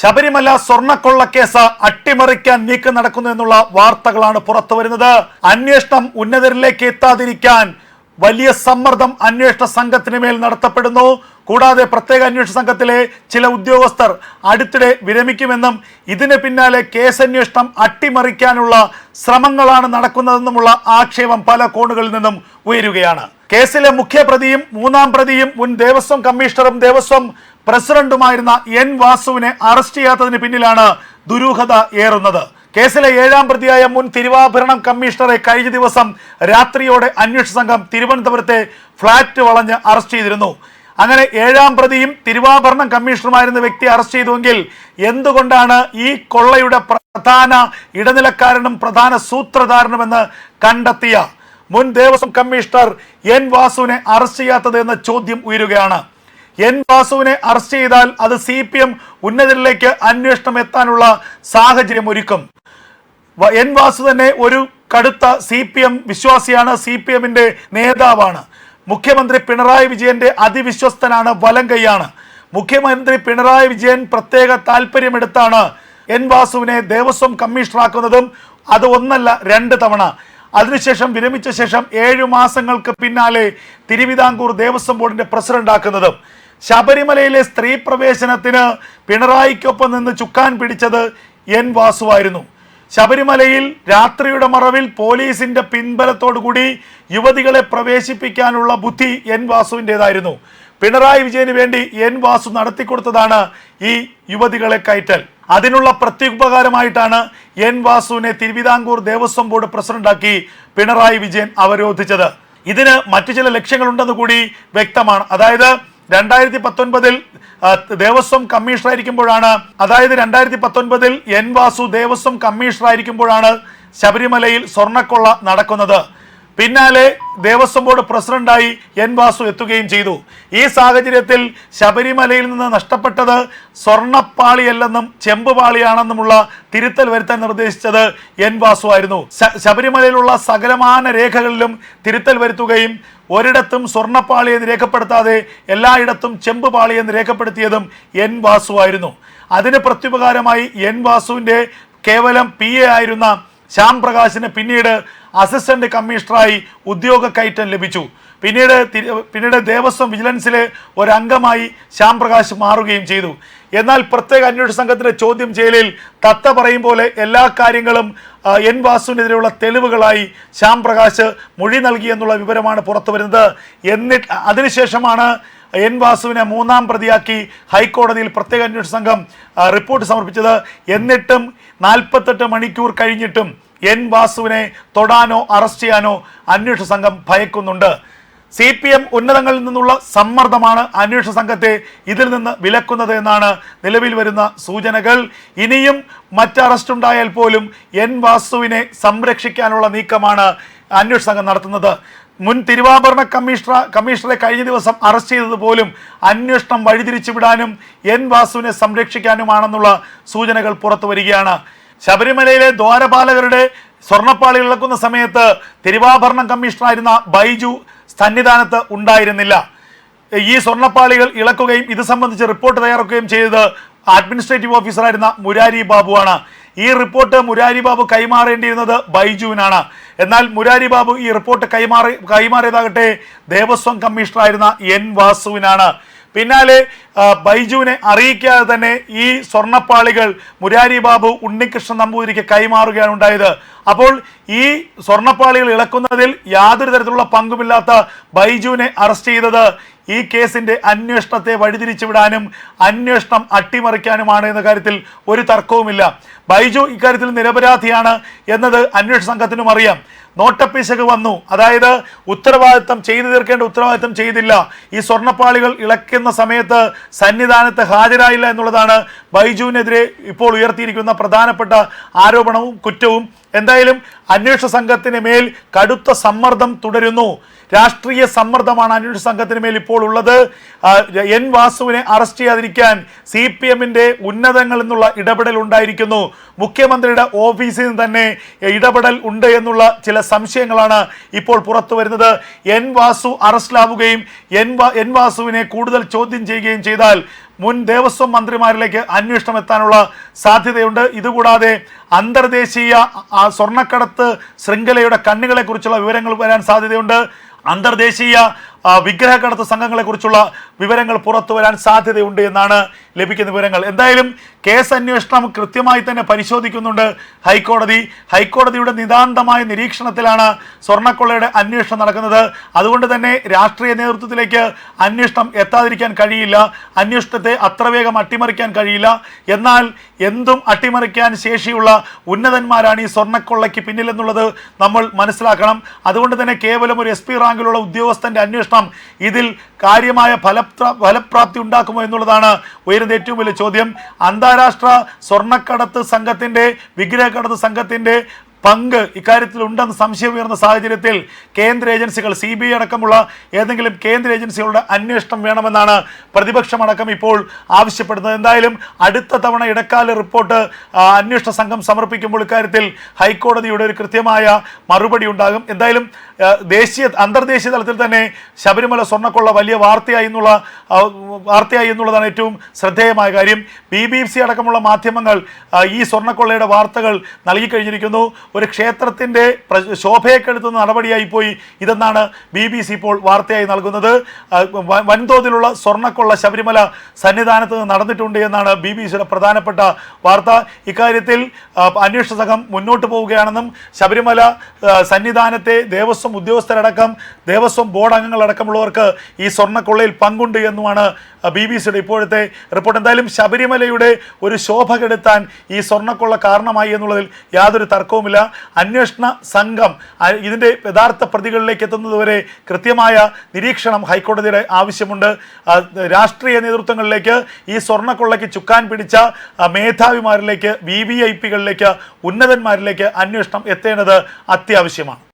ശബരിമല സ്വർണക്കൊള്ളക്കേസ് അട്ടിമറിക്കാൻ നീക്കം നടക്കുന്നു എന്നുള്ള വാർത്തകളാണ് പുറത്തു വരുന്നത്. അന്വേഷണം ഉന്നതരിലേക്ക് എത്താതിരിക്കാൻ വലിയ സമ്മർദ്ദം അന്വേഷണ സംഘത്തിന് മേൽ നടത്തപ്പെടുന്നു. കൂടാതെ പ്രത്യേക അന്വേഷണ സംഘത്തിലെ ചില ഉദ്യോഗസ്ഥർ അടുത്തിടെ വിരമിക്കുമെന്നും ഇതിന് പിന്നാലെ കേസ് കേസന്വേഷണം അട്ടിമറിക്കാനുള്ള ശ്രമങ്ങളാണ് നടക്കുന്നതെന്നുമുള്ള ആക്ഷേപം പല കോണുകളിൽ നിന്നും ഉയരുകയാണ്. കേസിലെ മുഖ്യപ്രതിയും മൂന്നാം പ്രതിയും മുൻ ദേവസ്വം കമ്മീഷണറും ദേവസ്വം പ്രസിഡന്റുമായിരുന്ന എൻ വാസുവിനെ അറസ്റ്റ് ചെയ്യാത്തതിന് പിന്നിലാണ് ദുരൂഹത ഏറുന്നത്. കേസിലെ ഏഴാം പ്രതിയായ മുൻ തിരുവാഭരണം കമ്മീഷണറെ കഴിഞ്ഞ ദിവസം രാത്രിയോടെ അന്വേഷണ സംഘം തിരുവനന്തപുരത്തെ ഫ്ളാറ്റ് വളഞ്ഞ് അറസ്റ്റ് ചെയ്തിരുന്നു. അങ്ങനെ ഏഴാം പ്രതിയും തിരുവാഭരണം കമ്മീഷണറുമായിരുന്ന വ്യക്തി അറസ്റ്റ് ചെയ്തുവെങ്കിൽ എന്തുകൊണ്ടാണ് ഈ കൊള്ളയുടെ പ്രധാന ഇടനിലക്കാരനും പ്രധാന സൂത്രധാരനുമെന്ന് കണ്ടെത്തിയ മുൻ ദേവസ്വം കമ്മീഷണർ എൻ വാസുവിനെ അറസ്റ്റ് ചെയ്യാത്തത് എന്ന ചോദ്യം ഉയരുകയാണ്. എൻ വാസുവിനെ അറസ്റ്റ് ചെയ്താൽ അത് സി പി എം ഉന്നതരിലേക്ക് അന്വേഷണം എത്താനുള്ള സാഹചര്യം ഒരുക്കും. എൻ വാസു തന്നെ ഒരു കടുത്ത സി പി എം വിശ്വാസിയാണ് സി പി എമ്മിന്റെ നേതാവാണ്. മുഖ്യമന്ത്രി പിണറായി വിജയന്റെ അതിവിശ്വസ്തനാണ് വലം കൈയാണ്. മുഖ്യമന്ത്രി പിണറായി വിജയൻ പ്രത്യേക താല്പര്യമെടുത്താണ് എൻ വാസുവിനെ ദേവസ്വം കമ്മീഷണറാക്കുന്നതും അത് ഒന്നല്ല രണ്ട് തവണ. അതിനുശേഷം വിരമിച്ച ശേഷം ഏഴു മാസങ്ങൾക്ക് പിന്നാലെ തിരുവിതാംകൂർ ദേവസ്വം ബോർഡിന്റെ പ്രസിഡന്റ് ആക്കുന്നതും ശബരിമലയിലെ സ്ത്രീ പ്രവേശനത്തിന് പിണറായിക്കൊപ്പം നിന്ന് ചുക്കാൻ പിടിച്ചത് എൻ വാസുവായിരുന്നു. ശബരിമലയിൽ രാത്രിയുടെ മറവിൽ പോലീസിന്റെ പിൻബലത്തോടുകൂടി യുവതികളെ പ്രവേശിപ്പിക്കാനുള്ള ബുദ്ധി എൻ വാസുവിന്റെതായിരുന്നു പിണറായി വിജയന് വേണ്ടി എൻ വാസു നടത്തിക്കൊടുത്തതാണ് ഈ യുവതികളെ കയറ്റൽ. അതിനുള്ള പ്രത്യുപകാരമായിട്ടാണ് എൻ വാസുവിനെ തിരുവിതാംകൂർ ദേവസ്വം ബോർഡ് പ്രസിഡന്റാക്കി പിണറായി വിജയൻ അവരോധിച്ചത്. ഇതിന് മറ്റു ചില ലക്ഷ്യങ്ങളുണ്ടെന്ന് കൂടി വ്യക്തമാണ്. അതായത് രണ്ടായിരത്തി പത്തൊൻപതിൽ ദേവസ്വം കമ്മീഷണർ ആയിരിക്കുമ്പോഴാണ് അതായത് രണ്ടായിരത്തി പത്തൊൻപതിൽ എൻ വാസു ദേവസ്വം കമ്മീഷണർ ആയിരിക്കുമ്പോഴാണ് ശബരിമലയിൽ സ്വർണക്കൊള്ള നടക്കുന്നത്. പിന്നാലെ ദേവസ്വം ബോർഡ് പ്രസിഡന്റായി എൻ വാസു എത്തുകയും ചെയ്തു. ഈ സാഹചര്യത്തിൽ ശബരിമലയിൽ നിന്ന് നഷ്ടപ്പെട്ടത് സ്വർണപ്പാളിയല്ലെന്നും ചെമ്പുപാളിയാണെന്നുമുള്ള തിരുത്തൽ വരുത്താൻ നിർദ്ദേശിച്ചത് എൻ വാസു ആയിരുന്നു. ശബരിമലയിലുള്ള സകലമാന രേഖകളിലും തിരുത്തൽ വരുത്തുകയും ഒരിടത്തും സ്വർണപ്പാളി എന്ന് രേഖപ്പെടുത്താതെ എല്ലായിടത്തും ചെമ്പുപാളി എന്ന് രേഖപ്പെടുത്തിയതും എൻ വാസു ആയിരുന്നു. അതിന് പ്രത്യുപകാരമായി എൻ വാസുവിന്റെ കേവലം പി എ ആയിരുന്ന ശ്യാം പ്രകാശിന് പിന്നീട് അസിസ്റ്റന്റ് കമ്മീഷണറായി ഉദ്യോഗ കയറ്റം ലഭിച്ചു. പിന്നീട് പിന്നീട് ദേവസ്വം വിജിലൻസിലെ ഒരംഗമായി ശ്യാം പ്രകാശ് മാറുകയും ചെയ്തു. എന്നാൽ പ്രത്യേക അന്വേഷണ സംഘത്തിന്റെ ചോദ്യം ചെയ്യലിൽ തത്ത പറയും പോലെ എല്ലാ കാര്യങ്ങളും എൻ വാസുവിനെതിരെയുള്ള തെളിവുകളായി ശ്യാം പ്രകാശ് മൊഴി നൽകി എന്നുള്ള വിവരമാണ് പുറത്തു വരുന്നത്. എന്നിട്ട് അതിനുശേഷമാണ് എൻ വാസുവിനെ മൂന്നാം പ്രതിയാക്കി ഹൈക്കോടതിയിൽ പ്രത്യേക അന്വേഷണ സംഘം റിപ്പോർട്ട് സമർപ്പിച്ചത്. എന്നിട്ടും നാൽപ്പത്തെട്ട് മണിക്കൂർ കഴിഞ്ഞിട്ടും എൻ വാസുവിനെ തൊടാനോ അറസ്റ്റ് ചെയ്യാനോ അന്വേഷണ സംഘം ഭയക്കുന്നുണ്ട്. സി പി എം ഉന്നതങ്ങളിൽ നിന്നുള്ള സമ്മർദ്ദമാണ് അന്വേഷണ സംഘത്തെ ഇതിൽ നിന്ന് വിലക്കുന്നത് എന്നാണ് നിലവിൽ വരുന്ന സൂചനകൾ. ഇനിയും മറ്റ് അറസ്റ്റ് ഉണ്ടായാൽ പോലും എൻ വാസുവിനെ സംരക്ഷിക്കാനുള്ള നീക്കമാണ് അന്വേഷണ സംഘം നടത്തുന്നത്. മുൻ തിരുവാഭരണ കമ്മീഷണർ കമ്മീഷണറെ കഴിഞ്ഞ ദിവസം അറസ്റ്റ് ചെയ്തത് പോലും അന്വേഷണം വഴിതിരിച്ചുവിടാനും എൻ വാസുവിനെ സംരക്ഷിക്കാനുമാണെന്നുള്ള സൂചനകൾ പുറത്തു വരികയാണ്. ശബരിമലയിലെ ദ്വാരപാലകരുടെ സ്വർണപ്പാളി ഇളക്കുന്ന സമയത്ത് തിരുവാഭരണം കമ്മീഷണറായിരുന്ന ബൈജു സന്നിധാനത്ത് ഉണ്ടായിരുന്നില്ല. ഈ സ്വർണപ്പാളികൾ ഇളക്കുകയും ഇത് സംബന്ധിച്ച് റിപ്പോർട്ട് തയ്യാറാക്കുകയും ചെയ്തത് അഡ്മിനിസ്ട്രേറ്റീവ് ഓഫീസറായിരുന്ന മുരാരി ബാബുവാണ് ഈ റിപ്പോർട്ട് മുരാരി ബാബു കൈമാറേണ്ടിയിരുന്നത് ബൈജുവിനാണ്. എന്നാൽ മുരാരി ബാബു ഈ റിപ്പോർട്ട് കൈമാറി കൈമാറിയതാകട്ടെ ദേവസ്വം കമ്മീഷണറായിരുന്ന എൻ വാസുവിനാണ്. പിന്നാലെ ബൈജുവിനെ അറിയിക്കാതെ തന്നെ ഈ സ്വർണപ്പാളികൾ മുരാരി ബാബു ഉണ്ണികൃഷ്ണൻ നമ്പൂതിരിക്ക് കൈമാറുകയാണ് ഉണ്ടായത്. അപ്പോൾ ഈ സ്വർണപ്പാളികൾ ഇളക്കുന്നതിൽ യാതൊരു തരത്തിലുള്ള പങ്കുമില്ലാത്ത ബൈജുവിനെ അറസ്റ്റ് ചെയ്തത് ഈ കേസിന്റെ അന്വേഷണത്തെ വഴിതിരിച്ചു വിടാനും അന്വേഷണം അട്ടിമറിക്കാനുമാണ് എന്ന കാര്യത്തിൽ ഒരു തർക്കവുമില്ല. ബൈജു ഇക്കാര്യത്തിൽ നിരപരാധിയാണ് എന്നത് അന്വേഷണ സംഘത്തിനും അറിയാം. നോട്ടപ്പിശക് വന്നു. അതായത് ഉത്തരവാദിത്തം ചെയ്തു തീർക്കേണ്ട ഉത്തരവാദിത്തം ചെയ്തില്ല. ഈ സ്വർണപ്പാളികൾ ഇളക്കുന്ന സമയത്ത് സന്നിധാനത്ത് ഹാജരായില്ല എന്നുള്ളതാണ് ബൈജുവിനെതിരെ ഇപ്പോൾ ഉയർത്തിയിരിക്കുന്ന പ്രധാനപ്പെട്ട ആരോപണവും കുറ്റവും. എന്തായാലും അന്വേഷണ സംഘത്തിന് മേൽ കടുത്ത സമ്മർദ്ദം തുടരുന്നു. രാഷ്ട്രീയ സമ്മർദ്ദമാണ് അന്വേഷണ സംഘത്തിന് മേൽ ഇപ്പോൾ ഉള്ളത്. എൻ വാസുവിനെ അറസ്റ്റ് ചെയ്യാതിരിക്കാൻ സി പി എമ്മിന്റെ ഉന്നതങ്ങളിൽ നിന്നുള്ള ഇടപെടൽ ഉണ്ടായിരിക്കുന്നു. മുഖ്യമന്ത്രിയുടെ ഓഫീസിൽ നിന്ന് തന്നെ ഇടപെടൽ ഉണ്ട് എന്നുള്ള ചില സംശയങ്ങളാണ് ഇപ്പോൾ പുറത്തു വരുന്നത്. എൻ വാസു അറസ്റ്റിലാവുകയും എൻ എൻ വാസുവിനെ കൂടുതൽ ചോദ്യം ചെയ്യുകയും ചെയ്താൽ മുൻ ദേവസ്വം മന്ത്രിമാരിലേക്ക് അന്വേഷണം എത്താനുള്ള സാധ്യതയുണ്ട്. ഇതുകൂടാതെ അന്തർദേശീയ സ്വർണക്കടത്ത് ശൃംഖലയുടെ കണ്ണുകളെക്കുറിച്ചുള്ള വിവരങ്ങൾ വരാൻ സാധ്യതയുണ്ട്. അന്തർദേശീയ വിഗ്രഹക്കടത്ത് സംഘങ്ങളെക്കുറിച്ചുള്ള വിവരങ്ങൾ പുറത്തു വരാൻ സാധ്യതയുണ്ട് എന്നാണ് ലഭിക്കുന്ന വിവരങ്ങൾ. എന്തായാലും കേസ് അന്വേഷണം കൃത്യമായി തന്നെ പരിശോധിക്കുന്നുണ്ട് ഹൈക്കോടതി. ഹൈക്കോടതിയുടെ നിതാന്തമായ നിരീക്ഷണത്തിലാണ് സ്വർണക്കൊള്ളയുടെ അന്വേഷണം നടക്കുന്നത്. അതുകൊണ്ട് തന്നെ രാഷ്ട്രീയ നേതൃത്വത്തിലേക്ക് അന്വേഷണം എത്താതിരിക്കാൻ കഴിയില്ല. അന്വേഷണത്തെ അത്ര വേഗം അട്ടിമറിക്കാൻ കഴിയില്ല. എന്നാൽ എന്തും അട്ടിമറിക്കാൻ ശേഷിയുള്ള ഉന്നതന്മാരാണ് ഈ സ്വർണക്കൊള്ളയ്ക്ക് പിന്നിലെന്നുള്ളത് നമ്മൾ മനസ്സിലാക്കണം. അതുകൊണ്ട് തന്നെ കേവലം ഒരു എസ് റാങ്കിലുള്ള ഉദ്യോഗസ്ഥന്റെ അന്വേഷണം ഇതിൽ കാര്യമായ ഫലപ്ര ഫലപ്രാപ്തി ഉണ്ടാക്കുമോ എന്നുള്ളതാണ് ഉയരുന്ന ഏറ്റവും വലിയ ചോദ്യം. അന്താരാഷ്ട്ര സ്വർണക്കടത്ത് സംഘത്തിന്റെ വിഗ്രഹക്കടത്ത് സംഘത്തിന്റെ പങ്ക് ഇക്കാര്യത്തിൽ ഉണ്ടെന്ന് സംശയം ഉയർന്ന സാഹചര്യത്തിൽ കേന്ദ്ര ഏജൻസികൾ സി ബി ഐ അടക്കമുള്ള ഏതെങ്കിലും കേന്ദ്ര ഏജൻസികളുടെ അന്വേഷണം വേണമെന്നാണ് പ്രതിപക്ഷമടക്കം ഇപ്പോൾ ആവശ്യപ്പെടുന്നത്. എന്തായാലും അടുത്ത തവണ ഇടക്കാല റിപ്പോർട്ട് അന്വേഷണ സംഘം സമർപ്പിക്കുമ്പോൾ ഇക്കാര്യത്തിൽ ഹൈക്കോടതിയുടെ ഒരു കൃത്യമായ മറുപടി ഉണ്ടാകും. എന്തായാലും ദേശീയ അന്തർദേശീയ തലത്തിൽ തന്നെ ശബരിമല സ്വർണക്കൊള്ള വലിയ വാർത്തയായി എന്നുള്ള വാർത്തയായി എന്നുള്ളതാണ് ഏറ്റവും ശ്രദ്ധേയമായ കാര്യം. ബി ബി സി അടക്കമുള്ള മാധ്യമങ്ങൾ ഈ സ്വർണക്കൊള്ളയുടെ വാർത്തകൾ നൽകിക്കഴിഞ്ഞിരിക്കുന്നു. ഒരു ക്ഷേത്രത്തിന്റെ പ്ര- ശോഭയെ കെടുത്തുന്ന നടപടിയായി പോയി ഇതെന്നാണ് ബി ബി സി ഇപ്പോൾ വാർത്തയായി നൽകുന്നത്. വൻതോതിലുള്ള സ്വർണക്കൊള്ള ശബരിമല സന്നിധാനത്ത് നടന്നിട്ടുണ്ട് എന്നാണ് ബി ബി സിയുടെ പ്രധാനപ്പെട്ട വാർത്ത. ഇക്കാര്യത്തിൽ അന്വേഷണ സംഘം മുന്നോട്ട് പോവുകയാണെന്നും ശബരിമല സന്നിധാനത്തെ ദേവസ്വം ഉദ്യോഗസ്ഥരടക്കം ദേവസ്വം ബോർഡ് അംഗങ്ങളടക്കമുള്ളവർക്ക് ഈ സ്വർണക്കൊള്ളയിൽ പങ്കുണ്ട് എന്നുമാണ് ബി ബി സിയുടെ ഇപ്പോഴത്തെ റിപ്പോർട്ട്. എന്തായാലും ശബരിമലയുടെ ഒരു ശോഭ കെടുത്താൻ ഈ സ്വർണക്കൊള്ള കാരണമായി എന്നുള്ളതിൽ യാതൊരു തർക്കവുമില്ല. അന്വേഷണ സംഘം ഇതിന്റെ യഥാർത്ഥ പ്രതികളിലേക്ക് എത്തുന്നതുവരെ കൃത്യമായ നിരീക്ഷണം ഹൈക്കോടതിയുടെ ആവശ്യമുണ്ട്. രാഷ്ട്രീയ നേതൃത്വങ്ങളിലേക്ക് ഈ സ്വർണക്കൊള്ളയ്ക്ക് ചുക്കാൻ പിടിച്ച മേധാവിമാരിലേക്ക് വി വി ഐ പികളിലേക്ക് ഉന്നതന്മാരിലേക്ക് അന്വേഷണം എത്തേണ്ടത് അത്യാവശ്യമാണ്.